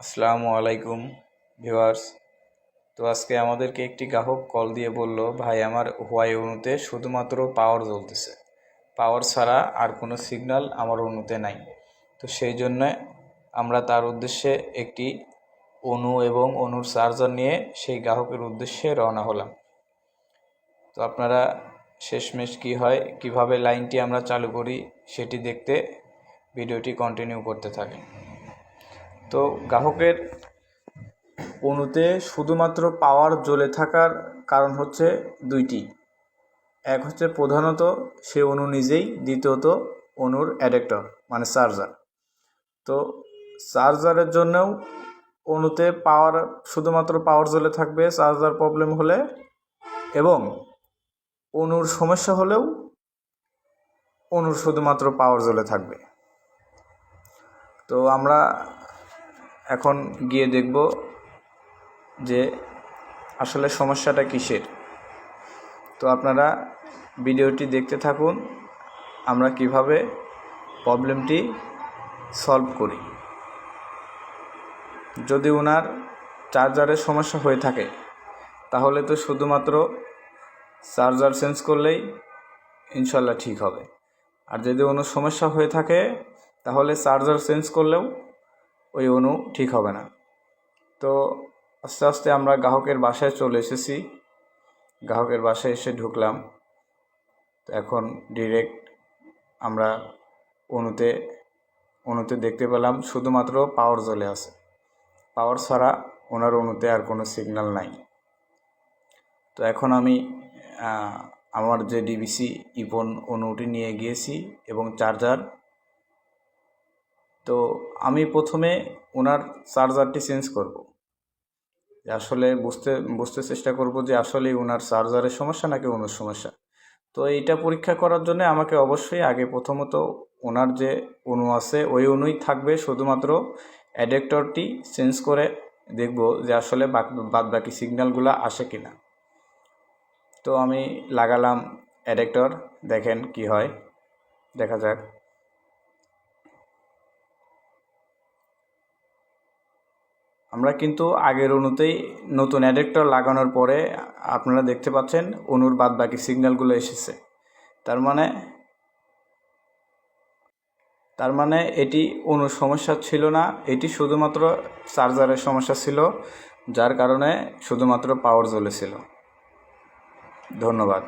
আসসালামু আলাইকুম, ভিউয়ার্স। তো আজকে আমাদেরকে একটি গ্রাহক কল দিয়ে বলল, ভাই, আমার হোয়াই অণুতে শুধুমাত্র পাওয়ার জ্বলতেছে। পাওয়ার ছাড়া আর কোনো সিগন্যাল আমার অণুতে নাই। তো সেই জন্য আমরা তার উদ্দেশ্যে একটি অণু এবং অণুর চার্জার নিয়ে সেই গ্রাহকের উদ্দেশ্যে রওনা হলাম। তো আপনারা শেষমেশ কী হয়, কীভাবে লাইনটি আমরা চালু করি, সেটি দেখতে ভিডিওটি কন্টিনিউ করতে থাকেন। তো গ্রাহকের অণুতে শুধুমাত্র পাওয়ার জ্বলে থাকার কারণ হচ্ছে দুইটি। এক হচ্ছে প্রধানত সে অণু নিজেই, দ্বিতীয়ত অণুর অ্যাডাপ্টর মানে চার্জার তো চার্জারের জন্যও অণুতে পাওয়ার, শুধুমাত্র পাওয়ার জ্বলে থাকবে চার্জার প্রবলেম হলে। এবং অণুর সমস্যা হলেও অণুর শুধুমাত্র পাওয়ার জ্বলে থাকবে। তো আমরা এখন গিয়ে দেখব যে আসলে সমস্যাটা কিসের। তো আপনারা ভিডিওটি দেখতে থাকুন, আমরা কীভাবে প্রবলেমটি সলভ করি। যদি ওনার চার্জারের সমস্যা হয়ে থাকে, তাহলে তো শুধুমাত্র চার্জার চেঞ্জ করলেই ইনশাল্লাহ ঠিক হবে। আর যদি কোনো সমস্যা হয়ে থাকে, তাহলে চার্জার চেঞ্জ করলেও ওই অণু ঠিক হবে না। তো আস্তে আস্তে আমরা গ্রাহকের বাসায় চলে এসেছি। গ্রাহকের বাসায় এসে ঢুকলাম। তো এখন ডিরেক্ট আমরা অণুতে অণুতে দেখতে পেলাম শুধুমাত্র পাওয়ার জ্বলে আছে। পাওয়ার ছাড়া ওনার অণুতে আর কোনো সিগন্যাল নাই। তো এখন আমি আমার যে ডিবিসি ইপন অণুটি নিয়ে গিয়েছি এবং চার্জার তো আমি প্রথমে ওনার চার্জারটি চেঞ্জ করব। আসলে বুঝতে বুঝতে চেষ্টা করব যে আসলে ওনার চার্জারের সমস্যা নাকি ওনার সমস্যা। তো এইটা পরীক্ষা করার জন্য আমাকে অবশ্যই আগে প্রথমত ওনার যে অণু আছে, ওই অণুই থাকবে। শুধুমাত্র অ্যাডেক্টরটি চেঞ্জ করে দেখব যে আসলে বাদ বাকি সিগন্যালগুলো আসে কি না তো আমি লাগালাম অ্যাডেক্টর দেখেন কি হয়। দেখা যাক। আমরা কিন্তু আগের অণুতেই নতুন অ্যাডেক্টর লাগানোর পরে আপনারা দেখতে পাচ্ছেন অণুর বাদ বাকি সিগন্যালগুলো এসেছে। তার মানে তার মানে এটি অণুর সমস্যা ছিল না, এটি শুধুমাত্র চার্জারের সমস্যা ছিল, যার কারণে শুধুমাত্র পাওয়ার জ্বলেছিল। ধন্যবাদ।